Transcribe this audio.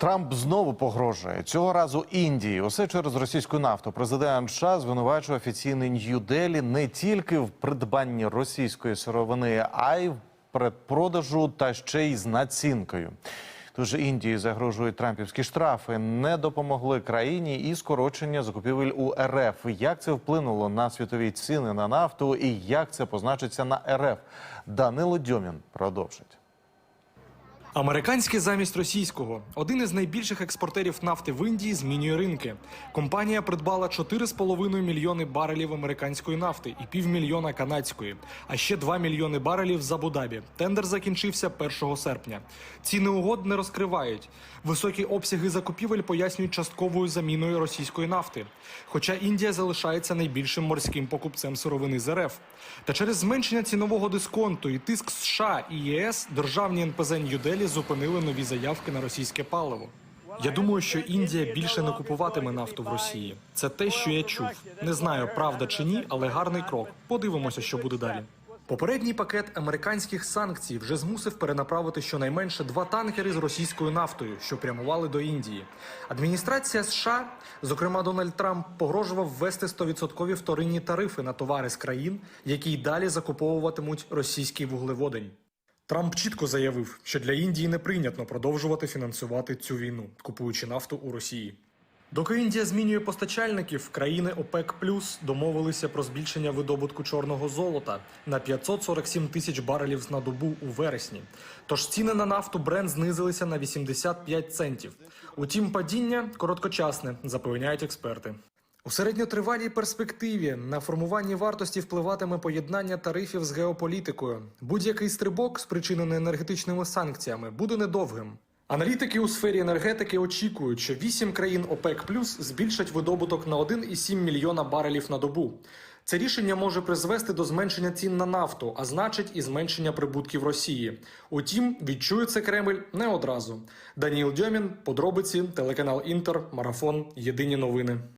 Трамп знову погрожує цього разу Індії. Усе через російську нафту. Президент США звинувачує офіційний Нью-Делі не тільки в придбанні російської сировини, а й в предпродажу та ще й з націнкою. Тож Індії загрожують трампівські штрафи, не допомогли країні і скорочення закупівель у РФ. Як це вплинуло на світові ціни на нафту і як це позначиться на РФ? Данило Дьомін продовжить. Американське замість російського один із найбільших експортерів нафти в Індії змінює ринки. Компанія придбала 4,5 мільйони барелів американської нафти і півмільйона канадської, а ще 2 мільйони барелів з Абу-Дабі. Тендер закінчився 1 серпня. Ціни угод не розкривають. Високі обсяги закупівель пояснюють частковою заміною російської нафти. Хоча Індія залишається найбільшим морським покупцем сировини з РФ. Та через зменшення цінового дисконту і тиск США і ЄС державні НПЗ Нью-Делі зупинили нові заявки на російське паливо. Я думаю, що Індія більше не купуватиме нафту в Росії. Це те, що я чув. Не знаю, правда чи ні, але гарний крок. Подивимося, що буде далі. Попередній пакет американських санкцій вже змусив перенаправити щонайменше два танкери з російською нафтою, що прямували до Індії. Адміністрація США, зокрема Дональд Трамп, погрожував ввести 100% вторинні тарифи на товари з країн, які й далі закуповуватимуть російський вуглеводень. Трамп чітко заявив, що для Індії не прийнятно продовжувати фінансувати цю війну, купуючи нафту у Росії. Доки Індія змінює постачальників, країни ОПЕК Плюс домовилися про збільшення видобутку чорного золота на 547 тисяч барелів на добу у вересні. Тож ціни на нафту Брент знизилися на 85 центів. Утім, падіння короткочасне, запевняють експерти. У середньотривалій перспективі на формуванні вартості впливатиме поєднання тарифів з геополітикою. Будь-який стрибок, спричинений енергетичними санкціями, буде недовгим. Аналітики у сфері енергетики очікують, що 8 країн ОПЕК плюс збільшать видобуток на 1,7 мільйона барелів на добу. Це рішення може призвести до зменшення цін на нафту, а значить і зменшення прибутків Росії. Утім, відчує це Кремль не одразу. Даніл Дьомін, подробиці, телеканал Інтер, марафон. Єдині новини.